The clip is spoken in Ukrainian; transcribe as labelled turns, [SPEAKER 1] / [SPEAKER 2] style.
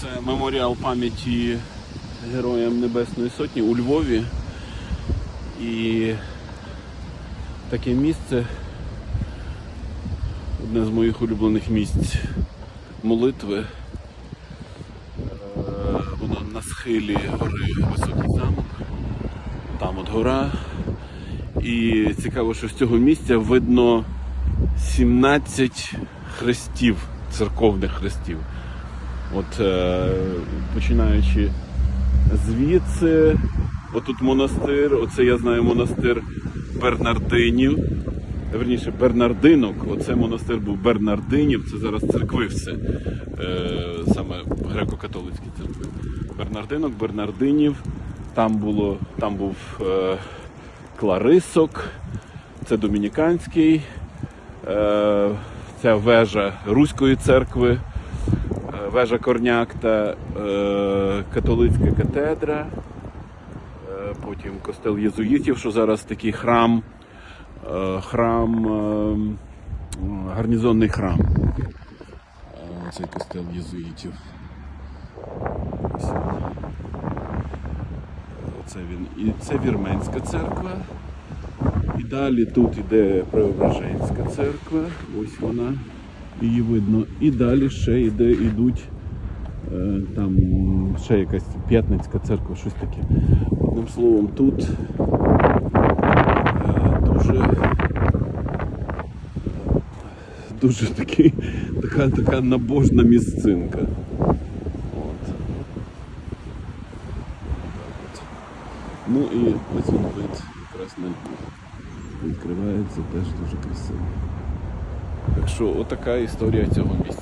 [SPEAKER 1] Це меморіал пам'яті Героям Небесної Сотні у Львові. І таке місце одне з моїх улюблених місць молитви. Е, Воно на схилі гори Високий замок. Там от гора. І цікаво, що з цього місця видно 17 хрестів, церковних хрестів. От е, починаючи звідси, отут монастир, оце я знаю монастир Бернардинів. Верніше, Бернардинок, оце монастир був Бернардинів, це зараз церкви все, е, саме греко-католицькі церкви. Бернардинок, Бернардинів, там, було, там був е, Кларисок, це Домініканський, ця вежа Руської церкви, вежа Корняк та е, католицька катедра, е, потім костел єзуїтів, що зараз такий храм, е, храм, е, гарнізонний храм. Е, Цей костел єзуїтів. Це він. І це Вірменська церква. І далі тут іде Преображенська церква, ось вона, її видно. І далі ще йде, йдуть е, там ще якась П'ятницька церква, щось таке. Одним словом, тут е, дуже, дуже такий, така, така набожна місцинка. От. Ну і ось він вид якраз на Відкривається теж дуже красиво. Так що отака історія цього місця.